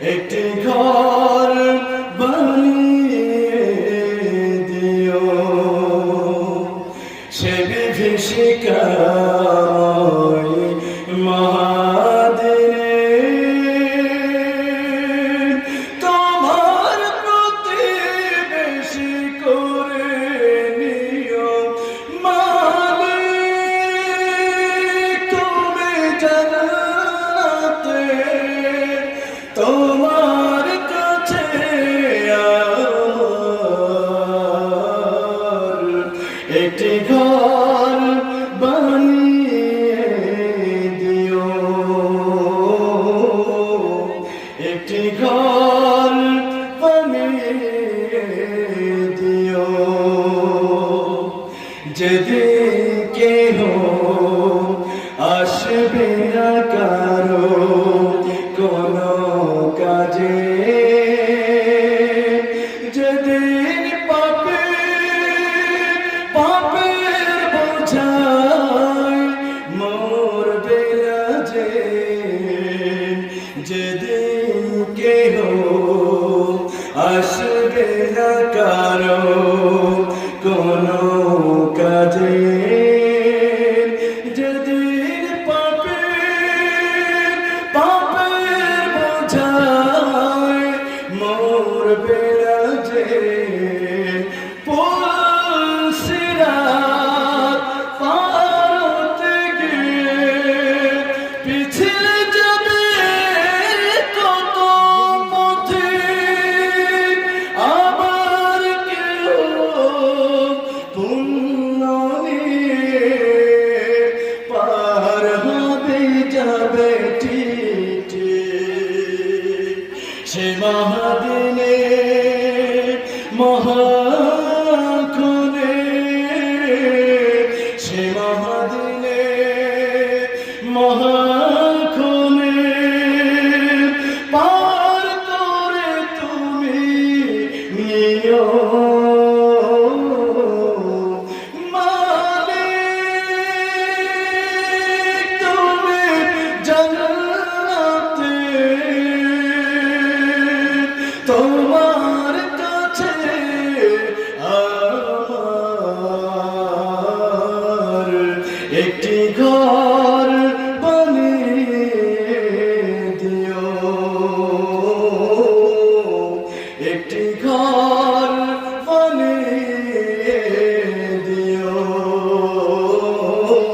একটি ঘর বানিয়ে দিও। সে বিভীষিকা ঘর বানিয়ে দিও। একটি ঘর বানিয়ে দিও। যেদিন কেহ আসবে না কারও কেহ আসবে না কারও? মহাদিনে মহাক্ষণে সে মহাদিনে মহাক্ষণে পার করে তুমি নিও। তোমার কাছে আমার একটি ঘর বানিয়ে দিও। একটি ঘর